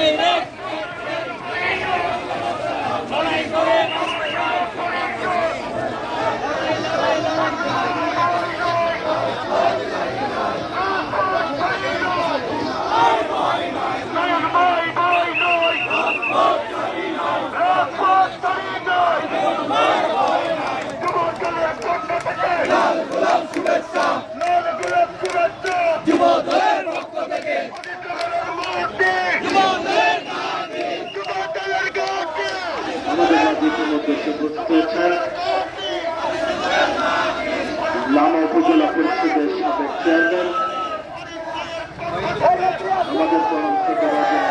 Amen. আজ ইতিমধ্যে পৌঁছায় লামা উপজেলা পরিষদের সাবেক চেয়ারম্যান। আমাদের পরামর্শ করার জন্য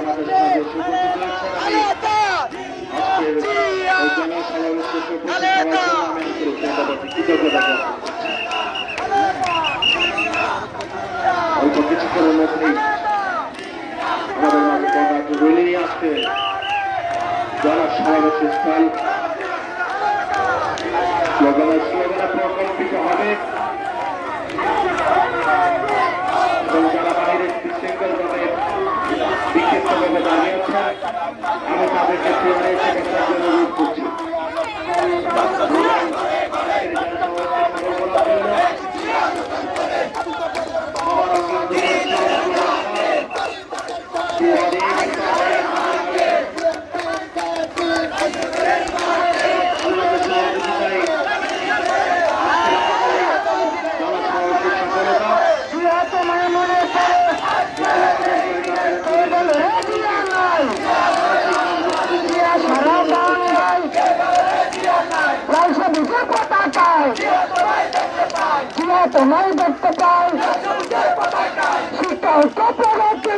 আমাদের সাথে উপস্থিত মধ্যেই নিয়ে আসছে যারা সমাবেশের স্থল স্লোগানে স্লোগানে প্রকল্পিত হবে। এবং যারা বাইরে বিশৃঙ্খলভাবে বিক্ষিপ্তভাবে দাঁড়িয়ে আমি তাদেরকে অনুরোধ করছি। তোমায় দেখতে পাই। শিক্ষা ঐক্য প্রগতি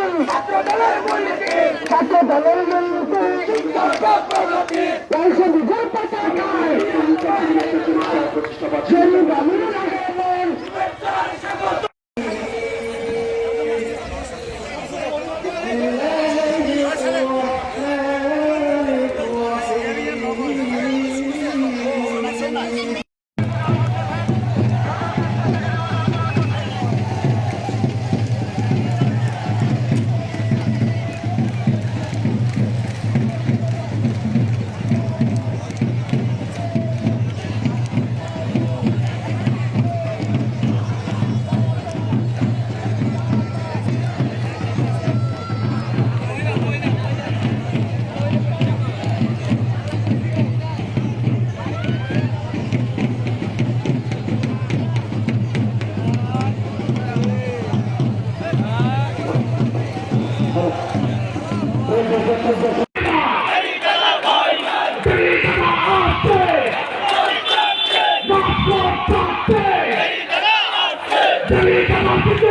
তুমি কেমন কিছু